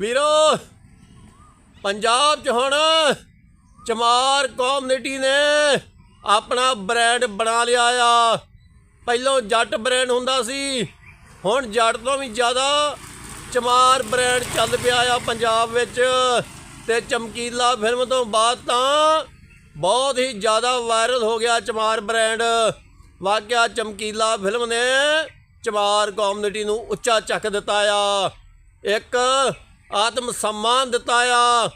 ਵੀਰੋ, ਪੰਜਾਬ 'ਚ ਹੁਣ ਚਮਾਰ ਕਮਿਊਨਿਟੀ ਨੇ ਆਪਣਾ ਬ੍ਰਾਂਡ ਬਣਾ ਲਿਆ ਆ। ਪਹਿਲਾਂ ਜੱਟ ਬ੍ਰਾਂਡ ਹੁੰਦਾ ਸੀ, ਹੁਣ ਜੱਟ ਤੋਂ ਵੀ ਜ਼ਿਆਦਾ ਚਮਾਰ ਬ੍ਰਾਂਡ ਚੱਲ ਪਿਆ ਆ ਪੰਜਾਬ ਵਿੱਚ ਤੇ ਚਮਕੀਲਾ ਫਿਲਮ ਤੋਂ ਬਾਅਦ ਤਾਂ ਬਹੁਤ ਹੀ ਜ਼ਿਆਦਾ ਵਾਇਰਲ ਹੋ ਗਿਆ ਚਮਾਰ ਬ੍ਰਾਂਡ। ਵਾਕਿਆ ਚਮਕੀਲਾ ਫਿਲਮ ਨੇ ਚਮਾਰ ਕਮਿਊਨਿਟੀ ਨੂੰ ਉੱਚਾ ਚੱਕ ਦਿੱਤਾ ਆ। ਇੱਕ ਆਤਮ ਸਨਮਾਨ ਦਿੱਤਾ ਆ।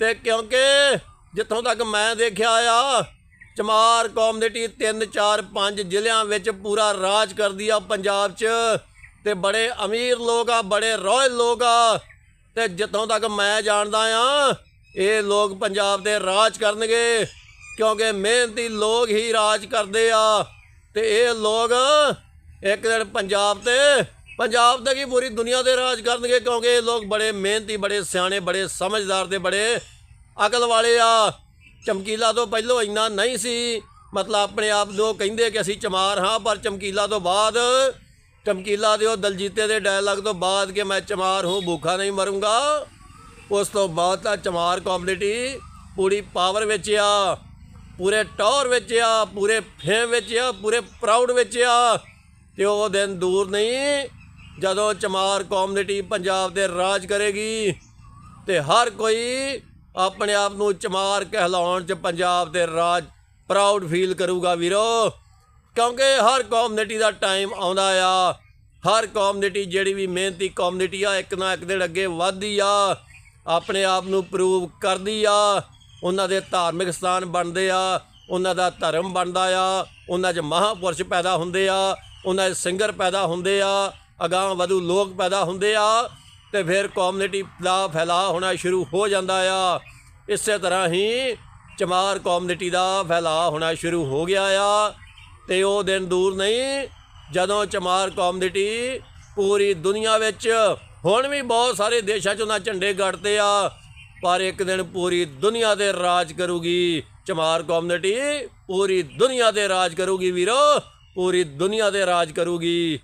ਤੇ ਕਿਉਂਕਿ ਜਿੱਥੋਂ ਤੱਕ ਮੈਂ ਦੇਖਿਆ ਆ, ਚਮਾਰ ਕਮਿਊਨਿਟੀ 3 4 5 ਜ਼ਿਲ੍ਹਿਆਂ ਵਿੱਚ ਪੂਰਾ ਰਾਜ ਕਰਦੀ ਆ ਪੰਜਾਬ 'ਚ। ਤੇ ਬੜੇ ਅਮੀਰ ਲੋਕ ਆ, ਬੜੇ ਰੋਇਲ ਲੋਕ ਆ। ਤੇ ਜਿੱਥੋਂ ਤੱਕ ਮੈਂ ਜਾਣਦਾ ਆ, ਇਹ ਲੋਕ ਪੰਜਾਬ ਦੇ ਰਾਜ ਕਰਨਗੇ। ਕਿਉਂਕਿ ਮਿਹਨਤੀ ਲੋਕ ਹੀ ਰਾਜ ਕਰਦੇ ਆ। ਤੇ ਇਹ ਲੋਕ ਇੱਕ ਦਿਨ ਪੰਜਾਬ ਤੇ ਪੰਜਾਬ ਦਾ ਕੀ ਪੂਰੀ ਦੁਨੀਆ ਦੇ ਰਾਜ ਕਰਨਗੇ ਕਿਉਂਕਿ ਇਹ ਲੋਕ ਬੜੇ ਮਿਹਨਤੀ, ਬੜੇ ਸਿਆਣੇ, ਬੜੇ ਸਮਝਦਾਰ ਤੇ ਬੜੇ ਅਕਲ ਵਾਲੇ ਆ। ਚਮਕੀਲਾ ਤੋਂ ਪਹਿਲਾਂ ਇੰਨਾ ਨਹੀਂ ਸੀ। ਮਤਲਬ ਆਪਣੇ ਆਪ ਨੂੰ ਕਹਿੰਦੇ ਕਿ ਅਸੀਂ ਚਮਾਰ ਹਾਂ, ਪਰ ਚਮਕੀਲਾ ਤੋਂ ਬਾਅਦ, ਚਮਕੀਲਾ ਦੇ ਉਹ ਦਲਜੀਤੇ ਦੇ ਡਾਇਲੌਗ ਤੋਂ ਬਾਅਦ ਕਿ ਮੈਂ ਚਮਾਰ ਹੂੰ, ਭੁੱਖਾ ਨਹੀਂ ਮਰੂੰਗਾ। ਉਸ ਤੋਂ ਬਾਅਦ ਤਾਂ ਚਮਾਰ ਕਮਿਊਨਿਟੀ ਪੂਰੀ ਪਾਵਰ ਵਿੱਚ ਆ, ਪੂਰੇ ਟੌਰ ਵਿੱਚ ਆ, ਪੂਰੇ ਫੇਮ ਵਿੱਚ ਆ, ਪੂਰੇ ਪ੍ਰਾਊਡ ਵਿੱਚ ਆ। ਤੇ ਉਹ ਦਿਨ ਦੂਰ ਨਹੀਂ ਜਦੋਂ ਚਮਾਰ ਕਮਿਊਨਿਟੀ ਪੰਜਾਬ ਦੇ ਰਾਜ ਕਰੇਗੀ ਤੇ ਹਰ ਕੋਈ ਆਪਣੇ ਆਪ ਨੂੰ ਚਮਾਰ ਕਹਿਲਾਉਣ ਚ ਪੰਜਾਬ ਦੇ ਰਾਜ ਪ੍ਰਾਊਡ ਫੀਲ ਕਰੂਗਾ ਵੀਰੋ। ਕਿਉਂਕਿ ਹਰ ਕਮਿਊਨਿਟੀ ਦਾ ਟਾਈਮ ਆਉਂਦਾ ਆ। ਹਰ ਕਮਿਊਨਿਟੀ ਜਿਹੜੀ ਵੀ ਮਿਹਨਤੀ ਕਮਿਊਨਿਟੀ ਆ, ਇੱਕ ਨਾ ਇੱਕ ਦਿਨ ਅੱਗੇ ਵਧਦੀ ਆ। ਆਪਣੇ ਆਪ ਨੂੰ ਪ੍ਰੂਵ ਕਰਦੀ ਆ। ਉਹਨਾਂ ਦੇ ਧਾਰਮਿਕ ਸਥਾਨ ਬਣਦੇ ਆ। ਉਹਨਾਂ ਦਾ ਧਰਮ ਬਣਦਾ ਆ। ਉਹਨਾਂ 'ਚ ਮਹਾਪੁਰਸ਼ ਪੈਦਾ ਹੁੰਦੇ ਆ। ਉਹਨਾਂ 'ਚ ਸਿੰਗਰ ਪੈਦਾ ਹੁੰਦੇ ਆ। ਅਗਾਂਹ ਵਧੂ ਲੋਕ ਪੈਦਾ ਹੁੰਦੇ ਆ ਤੇ ਫਿਰ ਕਮਿਊਨਿਟੀ ਦਾ ਫੈਲਾਅ ਹੋਣਾ ਸ਼ੁਰੂ ਹੋ ਜਾਂਦਾ ਆ। ਇਸੇ ਤਰ੍ਹਾਂ ਹੀ ਚਮਾਰ ਕਮਿਊਨਿਟੀ ਦਾ ਫੈਲਾਅ ਹੋਣਾ ਸ਼ੁਰੂ ਹੋ ਗਿਆ ਆ ਤੇ ਉਹ ਦਿਨ ਦੂਰ ਨਹੀਂ, ਜਦੋਂ ਚਮਾਰ ਕਮਿਊਨਿਟੀ ਪੂਰੀ ਦੁਨੀਆ ਵਿੱਚ ਹੁਣ ਵੀ ਬਹੁਤ ਸਾਰੇ ਦੇਸ਼ਾਂ 'ਚ ਉਹਨਾਂ ਝੰਡੇ ਗੱਡਦੇ ਆ, ਪਰ ਇੱਕ ਦਿਨ ਪੂਰੀ ਦੁਨੀਆ ਤੇ ਰਾਜ ਕਰੂਗੀ। ਚਮਾਰ ਕਮਿਊਨਿਟੀ ਪੂਰੀ ਦੁਨੀਆ ਤੇ ਰਾਜ ਕਰੂਗੀ ਵੀਰੋ, ਪੂਰੀ ਦੁਨੀਆ ਤੇ ਰਾਜ ਕਰੂਗੀ।